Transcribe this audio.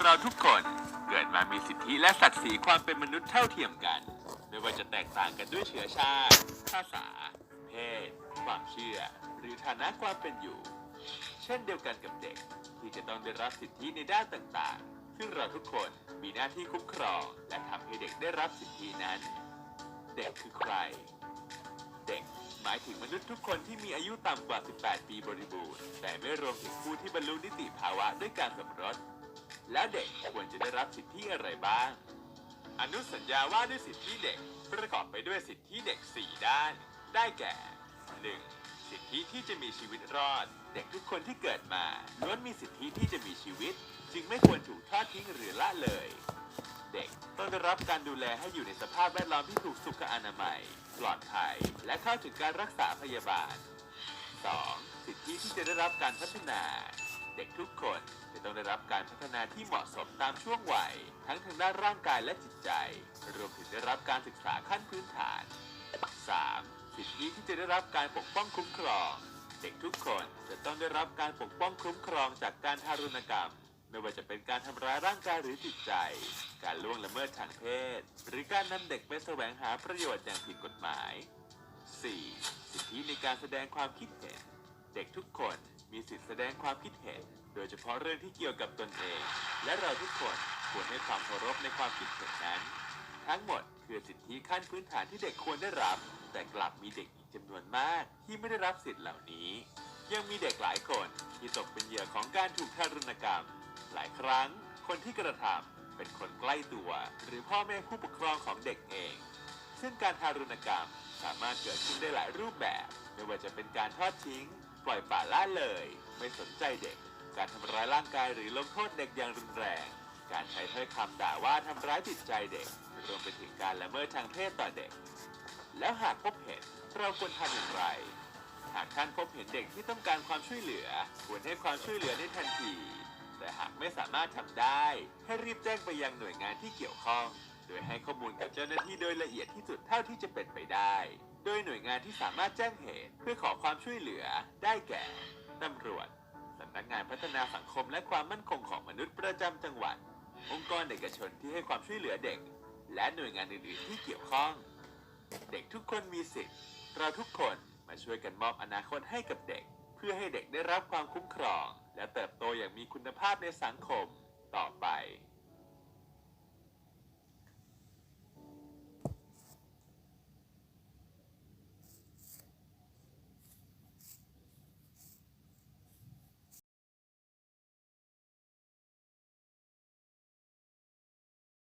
เราทุกคนเกิดมามีสิทธิและศักดิ์ศรีความเป็นมนุษย์เท่าเทียมกัน ไม่ว่าจะแตกต่างกันด้วยเชื้อชาติ ภาษา เพศ ความเชื่อ หรือฐานะความเป็นอยู่ เช่นเดียวกันกับเด็ก ที่จะต้องได้รับสิทธิในด้านต่างๆ ซึ่งเราทุกคนมีหน้าที่คุ้มครอง และทำให้เด็กได้รับสิทธินั้น เด็กคือใคร เด็กหมายถึงมนุษย์ทุกคนที่มีอายุต่ำกว่า 18 ปีบริบูรณ์ แต่ไม่รวมถึงผู้ที่บรรลุนิติภาวะด้วยการสมรส แล้วเด็กควรจะได้รับสิทธิอะไรบ้าง อนุสัญญาว่าด้วยสิทธิเด็กประกอบไปด้วยสิทธิเด็ก 4 ด้าน ได้แก่ 1. สิทธิที่จะมีชีวิตรอด เด็กทุกคนที่เกิดมาล้วนมีสิทธิที่จะมีชีวิต จึงไม่ควรถูกทอดทิ้งหรือละเลย เด็กต้องได้รับการดูแลให้อยู่ในสภาพแวดล้อมที่ถูกสุขอนามัย ปลอดภัย และเข้าถึงการรักษาพยาบาล 2. สิทธิที่จะได้รับการพัฒนา เด็กทุกคนจะต้องได้รับการพัฒนาที่เหมาะสมตามช่วงวัย ทั้งทางด้านร่างกายและจิตใจ รวมถึงได้รับการศึกษาขั้นพื้นฐาน 3. สิทธิที่จะได้รับการปกป้องคุ้มครอง เด็กทุกคนจะต้องได้รับการปกป้องคุ้มครองจากการทารุณกรรม ไม่ว่าจะเป็นการทำร้ายร่างกายหรือจิตใจ การล่วงละเมิดทางเพศ หรือการนำเด็กไปแสวงหาประโยชน์อย่างผิดกฎหมาย 4. สิทธิในการแสดงความคิดเห็น เด็กทุกคน มีสิทธิแสดงความคิดเห็น โดยเฉพาะเรื่องที่เกี่ยวกับตนเอง และเราทุกคนควรให้ความเคารพในความคิดเห็นนั้น ทั้งหมดคือสิทธิขั้นพื้นฐานที่เด็กควรได้รับ แต่กลับมีเด็กอีกจำนวนมาก ที่ไม่ได้รับสิทธิเหล่านี้ ยังมีเด็กหลายคนที่ตกเป็นเหยื่อของการถูกทารุณกรรม หลายครั้ง คนที่กระทำเป็นคนใกล้ตัว หรือพ่อแม่ผู้ปกครองของเด็กเอง ซึ่งการทารุณกรรมสามารถเกิดขึ้นได้หลายรูปแบบ ไม่ว่าจะเป็นการทอดทิ้ง ปล่อยปละละเลย ไม่สนใจเด็ก การทำร้ายร่างกายหรือลงโทษเด็กอย่างรุนแรง การใช้ถ้อยคำด่าว่าทำร้ายจิตใจเด็ก รวมไปถึงการละเมิดทางเพศต่อเด็ก แล้วหากพบเห็นเราควรทำอย่างไร หากท่านพบเห็นเด็กที่ต้องการความช่วยเหลือ ควรให้ความช่วยเหลือในทันที แต่หากไม่สามารถทำได้ ให้รีบแจ้งไปยังหน่วยงานที่เกี่ยวข้อง โดยให้ข้อมูลกับเจ้าหน้าที่โดยละเอียดที่สุดเท่าที่จะเป็นไปได้ โดยหน่วยงานที่สามารถแจ้งเหตุเพื่อขอความช่วยเหลือได้แก่ ตำรวจ สำนักงานพัฒนาสังคมและความมั่นคงของมนุษย์ประจำจังหวัด องค์กรเอกชนที่ให้ความช่วยเหลือเด็ก และหน่วยงานอื่นๆที่เกี่ยวข้อง เด็กทุกคนมีสิทธิ์ เราทุกคนมาช่วยกันมอบอนาคตให้กับเด็ก เพื่อให้เด็กได้รับความคุ้มครอง และเติบโตอย่างมีคุณภาพในสังคมต่อไป